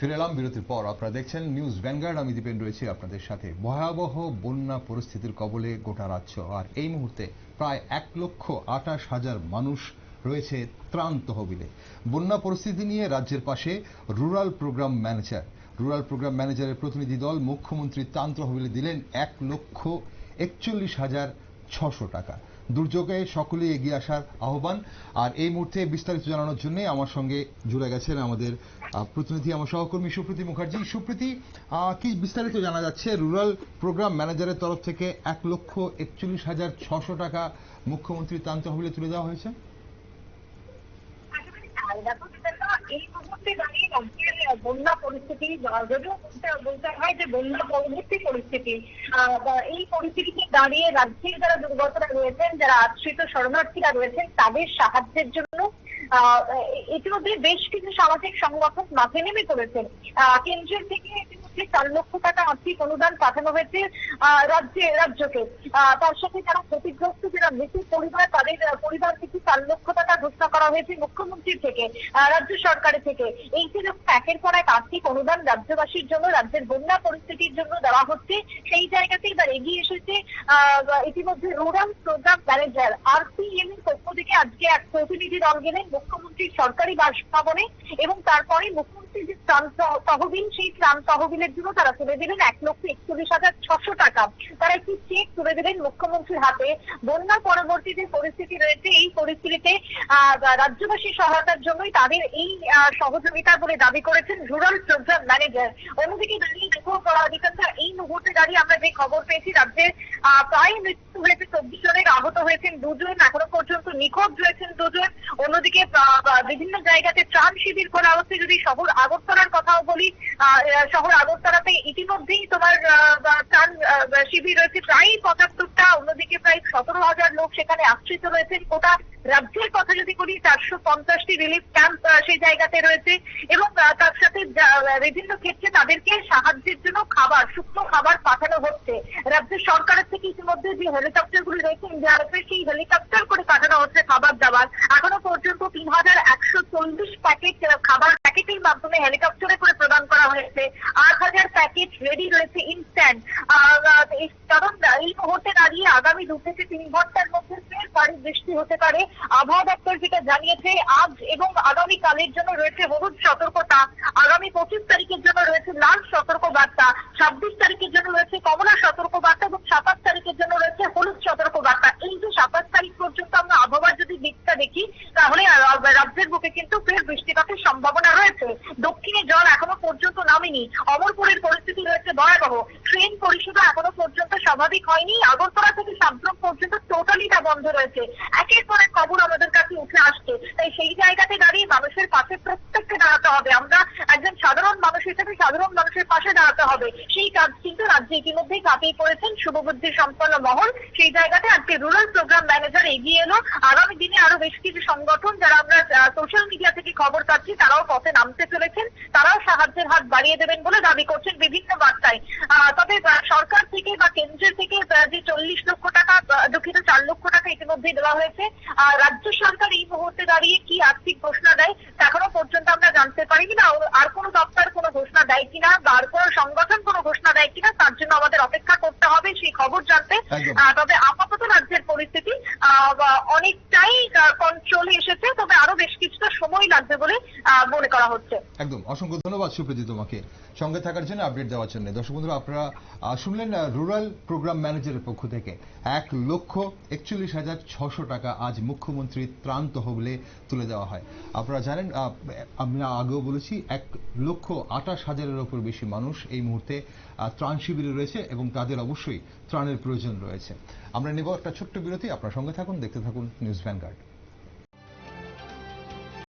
ফিরে এলাম বিরতির পর আপনারা দেখছেন নিউজ ভ্যানগার্ড। আমি দীপেন রয়েছি আপনাদের সাথে। ভয়াবহ বন্যা পরিস্থিতির কবলে গোটা রাজ্য। আর এই মুহূর্তে প্রায় এক লক্ষ আঠাশ হাজার মানুষ রয়েছে ত্রাণ তহবিলে। বন্যা পরিস্থিতি নিয়ে রাজ্যের পাশে rural programme manager. Rural programme ম্যানেজারের প্রতিনিধি দল মুখ্যমন্ত্রী ত্রাণ তহবিলে দিলেন এক লক্ষ একচল্লিশ হাজার ছশো টাকা। দুর্যোগে সকলে এগিয়ে আসার আহ্বান। আর এই মুহূর্তে বিস্তারিত জানানোর জন্য আমার সঙ্গে জুড়ে গেছেন আমাদের প্রতিনিধি, আমার সহকর্মী সুপ্রীতি মুখার্জি। সুপ্রীতি কি বিস্তারিত জানা যাচ্ছে? রুরাল প্রোগ্রাম ম্যানেজারের তরফ থেকে এক লক্ষ একচল্লিশ হাজার ছশো টাকা মুখ্যমন্ত্রী ত্রাণ তহবিলে তুলে দেওয়া হয়েছে। এই মুহূর্তে দাঁড়িয়ে রাজ্যের বন্যা পরিস্থিতি যদিও বলতে হয় যে বন্যা পরবর্তী পরিস্থিতি। এই পরিস্থিতিতে দাঁড়িয়ে রাজ্যের যারা দুর্গতরা রয়েছেন যারা আশ্রিত শরণার্থীরা রয়েছেন তাদের সাহায্যের জন্য আহ, ইতিমধ্যে বেশ কিছু সামাজিক সংগঠন মাঠে নেমে পড়েছেন আহ, কেন্দ্রের থেকে ইতিমধ্যে চার লক্ষ টাকা আর্থিক অনুদান পাঠানো হয়েছে রাজ্যে, রাজ্যকে। তার সাথে যারা ক্ষতিগ্রস্ত, যারা মৃত্যু পরিবার, তাদের পরিবার থেকে চার লক্ষ টাকা ঘোষণা করা হয়েছে মুখ্যমন্ত্রীর থেকে রাজ্য সরকারের থেকে। এই যে একের পর এক আর্থিক অনুদান রাজ্যবাসীর জন্য, রাজ্যের বন্যা পরিস্থিতির জন্য দেওয়া হচ্ছে। সেই জায়গাতে এবার এগিয়ে এসেছে ইতিমধ্যে রুরাল প্রোগ্রাম ম্যানেজার আরপিএম এর পক্ষ থেকে আজকে এক প্রতিনিধি দল গেলেন মুখ্যমন্ত্রীর সরকারি বাসভবনে এবং তারপরে মুখ্যমন্ত্রীর যে ত্রাণ তহবিল সেই ত্রাণ তহবিলের জন্য তারা তুলে দিলেন এক লক্ষ একচল্লিশ হাজার ছশো টাকা। তারা একটি চেক তুলে দিলেন মুখ্যমন্ত্রীর হাতে। বন্যা পরবর্তী যে পরিস্থিতি রয়েছে এই পরিস্থিতিতে আহ, রাজ্যবাসী সহায়তার জন্যই তাদের এই সহযোগিতা বলে দাবি করেছেন রুরাল প্রোগ্রাম ম্যানেজার। অন্যদিকে দাঁড়িয়ে দেখো এই মুহূর্তে দাঁড়িয়ে আমরা যে খবর পেয়েছি রাজ্যের প্রায় হয়েছে, চব্বিশ জনের আহত হয়েছেন দুজন, এখনও পর্যন্ত নিখোঁজ রয়েছেন দুজন। অন্যদিকে বিভিন্ন জায়গাতে ত্রাণ শিবির করা হচ্ছে। যদি শহর আগরতলার কথাও বলি শহর আগরতলাতে ইতিমধ্যেই তোমার ত্রাণ শিবির রয়েছে। প্রায় পঁচাত্তরটা, অন্যদিকে প্রায় সতেরো হাজার লোক সেখানে আশ্রিত রয়েছেন। গোটা রাজ্যের কথা যদি বলি, চারশো পঞ্চাশটি রিলিফ ক্যাম্প সেই জায়গাতে রয়েছে এবং তার সাথে বিভিন্ন ক্ষেত্রে তাদেরকে সাহায্যের জন্য খাবার, শুকনো খাবার পাঠানো হচ্ছে। রাজ্য সরকারের থেকে ইতিমধ্যে যে হেলিকপ্টার গুলি রয়েছে ইন্ডিয়ারএফের সেই হেলিকপ্টার করে পাঠানো হচ্ছে খাবার দাবার। এখনও পর্যন্ত তিন হাজার একশো চল্লিশ প্যাকেট খাবার প্যাকেটের মাধ্যমে হেলিকপ্টারে করে প্রদান করা হয়েছে। আট হাজার প্যাকেট রেডি রয়েছে ইনস্ট্যান্ট কারণ, এই মুহূর্তে দাঁড়িয়ে আগামী দু থেকে তিন ঘণ্টার মধ্যে ফের ভারী বৃষ্টি হতে পারে। আবহাওয়া দপ্তর যেটা জানিয়েছে, আজ এবং আগামী কালের জন্য রয়েছে হলুদ সতর্কতা। আগামী পঁচিশ তারিখের জন্য রয়েছে লাল সতর্ক বার্তা ছাব্বিশ তারিখের জন্য রয়েছে কমলা সতর্ক বার্তা এবং সাতাশ তারিখের জন্য রয়েছে হলুদ সতর্ক বার্তা এই যে সাতাশ তারিখ পর্যন্ত আমরা আবহাওয়ার যদি দিকটা দেখি, তাহলে রাজ্যের বুকে কিন্তু ফের বৃষ্টিপাতের সম্ভাবনা রয়েছে। দক্ষিণে জল এখনও পর্যন্ত নামেনি। অমরপুরের পরিস্থিতি রয়েছে ভয়াবহ। ট্রেন স্বাভাবিক হয়নি। আগরতলা থেকে সাবগ্রাম পর্যন্ত টোটালিটা বন্ধ রয়েছে। একের পর এক খবর আমাদের কাছে উঠে আসছে। তাই সেই জায়গাতে দাঁড়িয়ে মানুষের পাশে প্রত্যেককে দাঁড়াতে হবে। আমরা একজন সাধারণ মানুষ হিসেবে সাধারণ মানুষের পাশে দাঁড়াতে হবে। সেই কাজ কিন্তু রাজ্যে ইতিমধ্যেই কাটিয়ে পড়েছেন শুভবুদ্ধি সম্পন্ন মহল। সেই জায়গাতে আজকে রুরাল প্রোগ্রাম ম্যানেজার এগিয়ে এলো। আগামী দিনে আরও বেশ কিছু সংগঠন, যারা আমরা সোশ্যাল মিডিয়া থেকে খবর পাচ্ছি, তারাও পথে নামতে চলেছেন। তারাও সাহায্যের হাত বাড়িয়ে দেবেন বলে দাবি করছেন বিভিন্ন বার্তায়। তবে সরকার থেকে বা কেন্দ্রের থেকে যে চল্লিশ লক্ষ টাকা দুঃখিত চার লক্ষ টাকা ইতিমধ্যেই দেওয়া হয়েছে। আর রাজ্য সরকার এই মুহূর্তে দাঁড়িয়ে কি আর্থিক ঘোষণা দেয় এখনও পর্যন্ত আমরা জানতে পারিনি না আর কোনো দপ্তর কোনো ঘোষণা দেয় কিনা বা আর কোনো সংগঠন কোনো ঘোষণা দেয় কিনা তার জন্য আমাদের অপেক্ষা করতে হবে সেই খবর জানতে। আহ, তবে আপাতত রাজ্যের পরিস্থিতি আহ, বা অনেকটাই কন্ট্রোলে এসেছে, তবে আরও বেশ কিছুটা সময় লাগবে বলে মনে করা হচ্ছে। একদম। অসংখ্য ধন্যবাদ সুপ্রীতি তোমাকে। সঙ্গে থাকার জন্য আপডেট দেওয়ার জন্য। দর্শক বন্ধুরা, আপনারা শুনলেন রুরাল প্রোগ্রাম ম্যানেজারের পক্ষ থেকে এক লক্ষ একচল্লিশ হাজার ছশো টাকা আজ মুখ্যমন্ত্রী ত্রাণ তহবিলে তুলে দেওয়া হয়। আপনারা জানেন আমরা আগেও বলেছি, এক লক্ষ আঠাশ হাজারের ওপর বেশি মানুষ এই মুহূর্তে ত্রাণ শিবিরে রয়েছে এবং তাদের অবশ্যই ত্রাণের প্রয়োজন রয়েছে। আমরা নেব একটা ছোট্ট বিরতি, আপনার সঙ্গে থাকুন দেখতে থাকুন নিউজ ভ্যানগার্ড।